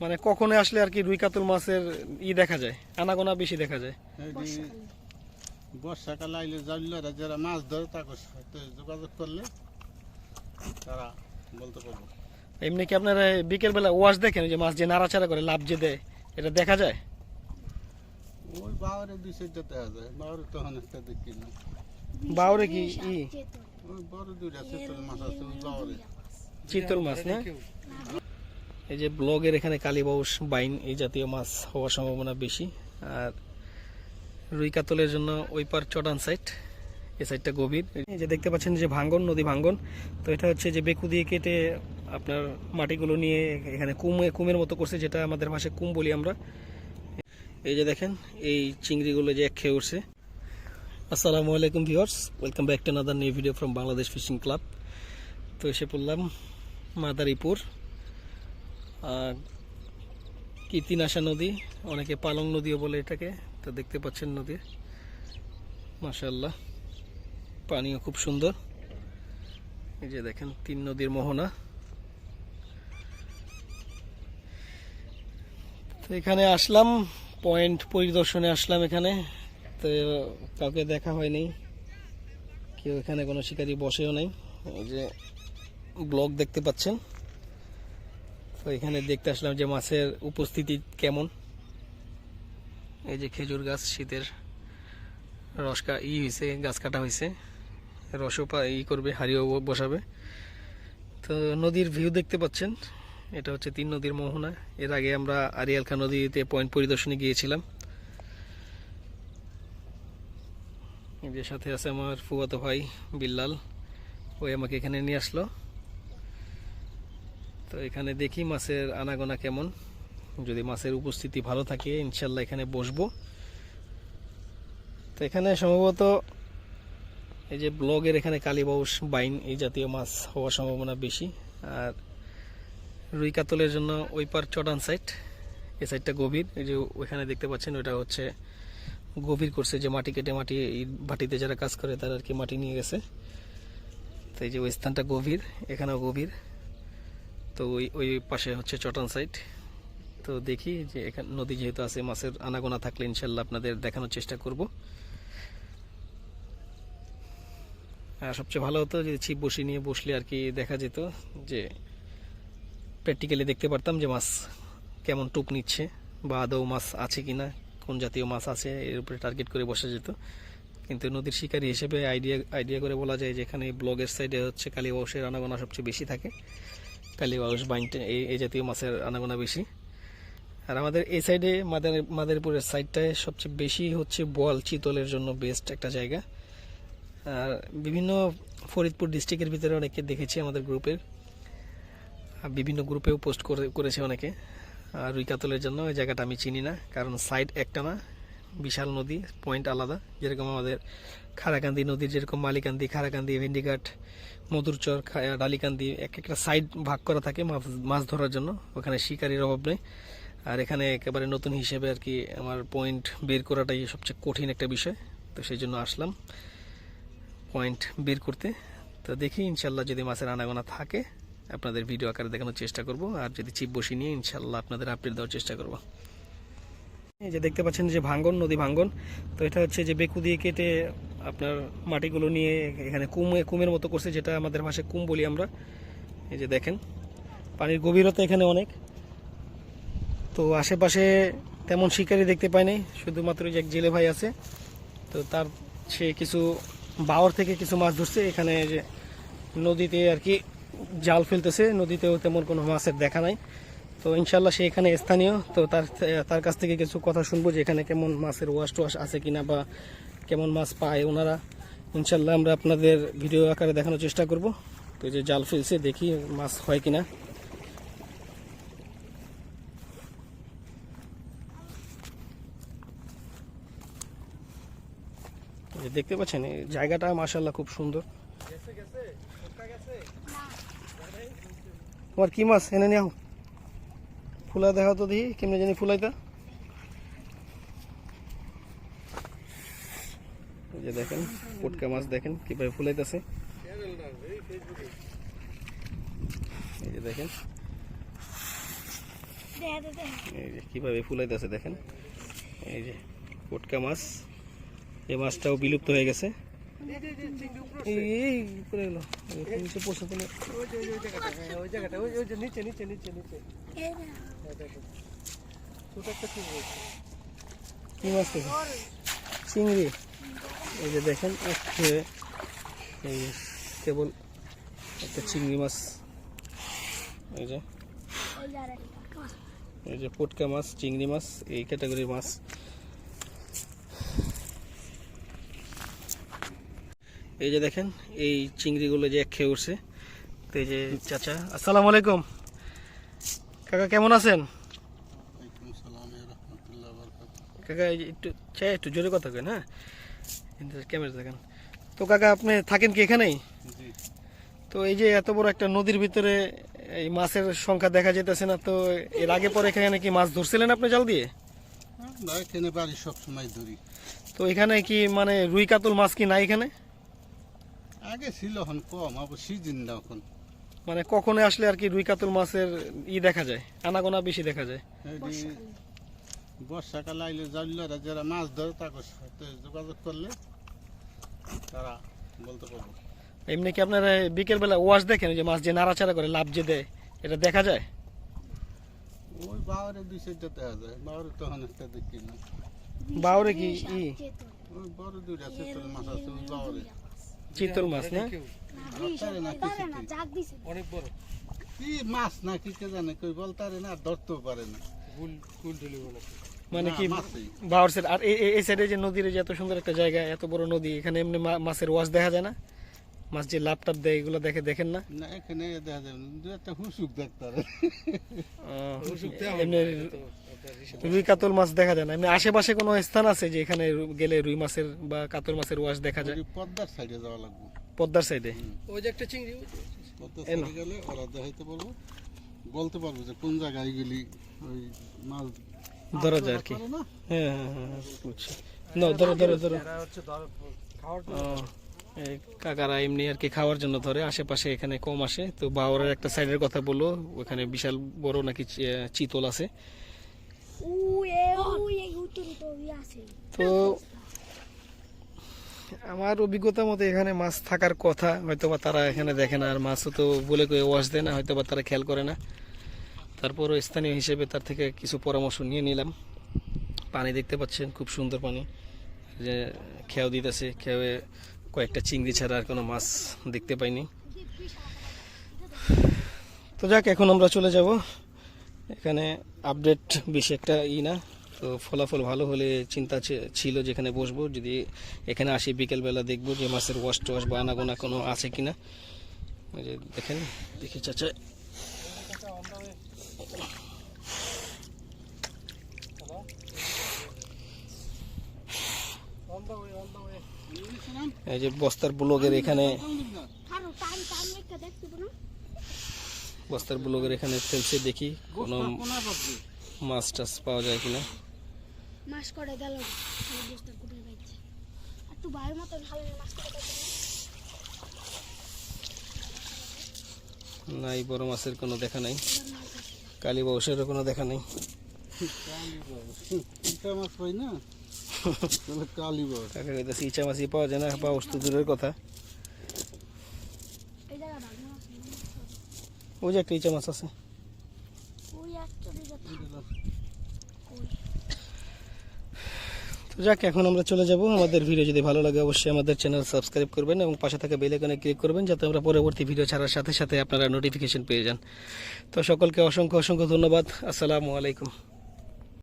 মানে কখনো আসলে আর কি রুই কাতল মাছের ই দেখা যায় আনাগোনা বেশি দেখা যায়। যে বর্ষাকাল আইলে জানলারা যারা মাছ ধরে তাকে সাথে যোগাযোগ করলে তারা বলতে পারব। এমনি কি আপনারা বিকেল বেলা ওয়াশ দেখেন ওই যে মাছ যে নাড়াচাড়া করে লাভ যে দেয় এটা দেখা যায়? ওই বাউরে দুই সাইডটা দেখা যায় বাওয়ারে তখন একটা দেখি না। বাউরে কি ই? ওই বড় দুইটা চেতল মাছ আছে ওই বাওয়ারে চিতল মাছ না? এই যে ব্লগের এখানে কালীবাউস বাইন এই জাতীয় মাছ হওয়ার সম্ভাবনা বেশি। আর রুই কাতলের জন্য ওই পার চটান সাইড এই সাইডটা গভীর। এই যে দেখতে পাচ্ছেন যে ভাঙ্গন, নদী ভাঙ্গন। তো এটা হচ্ছে যে বেকু দিয়ে কেটে আপনার মাটিগুলো নিয়ে এখানে কুমে, কুমের মতো করছে যেটা আমাদের ভাষায় কুম বলি আমরা। এই যে দেখেন, এই চিংড়িগুলো যে এক খেয়ে উঠছে। আসসালামু আলাইকুম viewers welcome back to another new video from Bangladesh fishing club তো এসে পড়লাম মাদারীপুর। আহ, কীর্তিনাশা নদী? অনেকে পালং নদীও বলে এটাকে। তো দেখতে পাচ্ছেন নদী মাশাল্লাহ পানিও খুব সুন্দর। এই যে দেখেন তিন নদীর মোহনা। তো এখানে আসলাম পয়েন্ট পরিদর্শনে আসলাম এখানে। তো কাউকে দেখা হয়নি কেউ এখানে কোনো শিকারি বসেও নেই। এই যে ব্লগ দেখতে পাচ্ছেন। তো এখানে দেখতে আসলাম যে মাছের উপস্থিতি কেমন। এই যে খেজুর গাছ, শীতের রস কা ই হয়েছে গাছ কাটা হয়েছে রসও ই করবে হারিয়েও বসাবে। তো নদীর ভিউ দেখতে পাচ্ছেন, এটা হচ্ছে তিন নদীর মোহনা। এর আগে আমরা আরিয়ালখা নদীতে পয়েন্ট পরিদর্শনে গিয়েছিলাম। যে সাথে আছে আমার ফুয়াতো ভাই বিল্লাল, ওই আমাকে এখানে নিয়ে আসলো। তো এখানে দেখি মাছের আনাগোনা কেমন। যদি মাছের উপস্থিতি ভালো থাকে ইনশাল্লাহ এখানে বসবো। তো এখানে সম্ভবত এই যে ব্লগের এখানে কালীবাউস, বাইন এই জাতীয় মাছ হওয়ার সম্ভাবনা বেশি। আর রুই কাতলের জন্য ওই পার চটান সাইড এ সাইডটা গভীর। এই যে ওইখানে দেখতে পাচ্ছেন ওইটা হচ্ছে গভীর করছে, যে মাটি কেটে মাটি, এই ভাটিতে যারা কাজ করে, তারা আর কি মাটি নিয়ে গেছে। তো এই যে ওই স্থানটা গভীর, এখানেও গভীর। তো ওই ওই পাশে হচ্ছে চটান সাইড তো দেখি যে এখানে, নদী যেহেতু আছে, মাছের আনাগোনা থাকলে ইনশাল্লাহ আপনাদের দেখানোর চেষ্টা করব। আর সবচেয়ে ভালো হতো যদি ছিপ বসি নিয়ে বসলে আর কি দেখা যেত যে প্র্যাকটিক্যালি দেখতে পারতাম যে মাছ কেমন টুপ নিচ্ছে বা আদৌ মাছ আছে কি না কোন জাতীয় মাছ আছে, এর উপরে টার্গেট করে বসা যেত। কিন্তু নদীর শিকারী হিসেবে আইডিয়া আইডিয়া করে বলা যায় যে এখানে ব্লগের সাইডে হচ্ছে কালীবাউসের আনাগোনা সবচেয়ে বেশি থাকে। কালীবাউস বাইনটে এই এই জাতীয় মাছের আনাগোনা বেশি। আর আমাদের এই সাইডে মাদার, মাদারীপুরের সাইডটায় সবচেয়ে বেশি হচ্ছে বল চিতলের জন্য বেস্ট একটা জায়গা। আর বিভিন্ন ফরিদপুর ডিস্ট্রিক্টের ভিতরে অনেকে দেখেছি আমাদের গ্রুপের। বিভিন্ন গ্রুপেও পোস্ট করে, করেছে অনেকে। আর রুই কাতলের জন্য ওই জায়গাটা আমি চিনি না, কারণ সাইড একটা না। বিশাল নদী পয়েন্ট আলাদা। যেরকম আমাদের খারাকান্দি নদীর যেরকম মালিকান্দি, খারাকান্দি, ভেন্ডিঘাট, মধুরচর ডালিকান্দি, এক একটা সাইড ভাগ করা থাকে মাছ- মাছ ধরার জন্য। ওখানে শিকারির অভাব নেই। আর এখানে একেবারে নতুন হিসেবে আর কি আমার পয়েন্ট বের করাটাই সবচেয়ে কঠিন একটা বিষয়। তো সেই জন্য আসলাম পয়েন্ট বের করতে। তো দেখি, ইনশাল্লাহ যদি মাছের আনাগোনা থাকে, আপনাদের ভিডিও আকারে দেখানোর চেষ্টা করব। আর যদি চিপ বসি নিয়ে, ইনশাল্লাহ আপনাদের আপডেট দেওয়ার চেষ্টা করব। এই যে দেখতে পাচ্ছেন যে ভাঙ্গন, নদী ভাঙ্গন। তো এটা হচ্ছে যে বেকু দিয়ে কেটে আপনার মাটিগুলো নিয়ে এখানে কুমে, কুমের মতো করছে যেটা আমাদের ভাষায় কুম বলি আমরা। এই যে দেখেন, পানির গভীরতা এখানে অনেক। তো আশেপাশে তেমন শিকারি দেখতে পাই নাই, শুধুমাত্র যে এক জেলে ভাই আছে। তো তার সে কিছু বাওর থেকে কিছু মাছ ধরছে, এখানে যে নদীতে আর কি জাল ফেলতেছে। নদীতেও তেমন কোনো মাছের দেখা নাই। তো ইনশাল্লাহ সে এখানে স্থানীয় তো তার তার কাছ থেকে কিছু কথা শুনব যে এখানে কেমন মাছের ওয়াশ টোয়াশ আছে কিনা বা কেমন মাছ পায় ওনারা। ইনশাল্লাহ আমরা আপনাদের ভিডিও আকারে দেখানোর চেষ্টা করব। তো যে জাল ফেলছে দেখি মাছ হয় কিনা। দেখতে পাচ্ছেন এই জায়গাটা মাশাল্লাহ খুব সুন্দর। তোমার কি মাছ এনে নিও ফুলা দেখা তো দেখি, কেমনে জানি ফুলাইতা। যে দেখেন, পটকা মাছ দেখেন, কীভাবে ফুলাইতেছে। এই যে দেখেন। এই যে কীভাবে ফুলাইতেছে দেখেন। এই যে পটকা মাছ, এই মাছটাও বিলুপ্ত হয়ে গেছে। এই করে নিচে পড়ছে তো না। কি মাছ চিংড়ি এই যে দেখেন এই কেবল একটা চিংড়ি মাছ এই যে এই যে পটকা মাছ চিংড়ি মাছ এই ক্যাটাগরির মাছ এই যে দেখেন এই চিংড়িগুলো যে এক খেয়ে উঠছে। তো এই যে চাচা আসসালামু আলাইকুম। কাকা কেমন আছেন? কাকা এই যে একটু চাই একটু জোরে কথা কেন হ্যাঁ? ক্যামেরা দেখেন। তো কাকা আপনি থাকেন কি এখানেই? তো এই যে এত বড় একটা নদীর ভিতরে এই মাছের সংখ্যা দেখা যেতেছে না তো এর আগে পরে এখানে কি মাছ ধরছিলেন আপনি জাল দিয়ে? আমরা এখানে বাড়ি সব সময় ধরি। তো এখানে কি মানে রুই কাতল মাছ কি নাই এখানে? আগে ছিল এখন কম আবার সিজন না এখন। মানে কখনো আসলে আর কি রুই কাতল মাছের ই দেখা যায় আনাগোনা বেশি দেখা যায়। বর্ষাকাল আইলে জানলারা যারা মাছ ধরে তাকে সাথে যোগাযোগ করলে তারা বলতে পারব। এমনি কি আপনারা বিকেল বেলা ওয়াশ দেখেন যে মাছ যে নাড়াচাড়া করে লাভ যে দেয় এটা দেখা যায়? ওই বাউরে দুই সাইডটা দেখা যায় বাওয়ারে তখন একটা দেখি না। বাউরে কি ই? ওই বড় দুইটা মাছ আছে ওই বাওয়ারে চিতল মাছ না? ধরতারে না কিছু অনেক বড়। কি মাছ না কি কে জানে কই বলতারে না ধরতেও পারে না। ঢেলে বলে মানে কি। বাউর সাইড আর এই সাইডে যে নদীর যে এত সুন্দর একটা জায়গা এত বড় নদী এখানে এমনি মাছের ওয়াশ দেখা যায় না? মাছ যে লাভ টাপ দেয় এগুলো দেখে দেখেন না? না এখানে দেখা যাবে দু একটা হুসুক এমনি রুই কাতল মাছ দেখা যায় না। এমনি আশেপাশে কোনো স্থান আছে যে এখানে গেলে রুই মাছের বা কাতল মাছের ওয়াশ দেখা যায়? পদ্মার সাইডে যাওয়া লাগবে। পদ্মার সাইডে ওই যে একটা চিংড়ি পদ্মার সাইডে গেলে ওরা দেখাইতে পারব। বলতে পারব যে কোন জায়গায় গেলি ওই মাছ ধরা যায় আর কি। হ্যাঁ হ্যাঁ হ্যাঁ বুঝছি। না ধরো ধরো ধরো। এরা হচ্ছে ধর- খাওয়ার কাকারা এমনি আর কি খাওয়ার জন্য ধরে আশেপাশে এখানে কম আসে। তো বাওরের একটা সাইডের কথা বলল ওখানে বিশাল বড় নাকি চিতল আছে। তো আমার অভিজ্ঞতা মতে এখানে মাছ থাকার কথা হয়তো বা তারা এখানে দেখে না আর মাছও তো বলে কয়ে ওয়াশ দেয় না হয়তো বা তারা খেয়াল করে না। তারপরও স্থানীয় হিসেবে তার থেকে কিছু পরামর্শ নিয়ে নিলাম। পানি দেখতে পাচ্ছেন খুব সুন্দর পানি। যে খেয়াও দিতেছে খেয়ে কয়েকটা চিংড়ি ছাড়া আর কোনো মাছ দেখতে পাইনি। তো যাক, এখন আমরা চলে যাব। এখানে আপডেট বেশি একটা ই না। তো ফলাফল ভালো হলে চিন্তা ছিল যেখানে বসবো। যদি এখানে আসি বিকেলবেলা দেখব যে মাছের ওয়াশ টোয়াশ বা আনাগোনা কোনো আছে কিনা। না যে দেখেন, দেখি চাচা। এই যে বস্তার ব্লগের এখানে বস্তার ব্লগের এখানে ফেলছে দেখি কোনো মাছ টাছ পাওয়া যায় কিনা। মাছ করে গেল আর তুই করে নাই বড় মাছের কোনো দেখা নাই। কালী বংশেরও কোনো দেখা নেই। মাছ পাই না? পাওয়া যায় না দূরের কথা। ওই মাছ আছে তো যাক এখন আমরা চলে যাব আমাদের ভিডিও যদি ভালো লাগে অবশ্যই আমাদের চ্যানেল সাবস্ক্রাইব করবেন এবং পাশে থাকা বেল আইকনে ক্লিক করবেন যাতে আমরা পরবর্তী ভিডিও ছাড়ার সাথে সাথে আপনারা নোটিফিকেশন পেয়ে যান তো সকলকে অসংখ্য অসংখ্য ধন্যবাদ আসসালামু আলাইকুম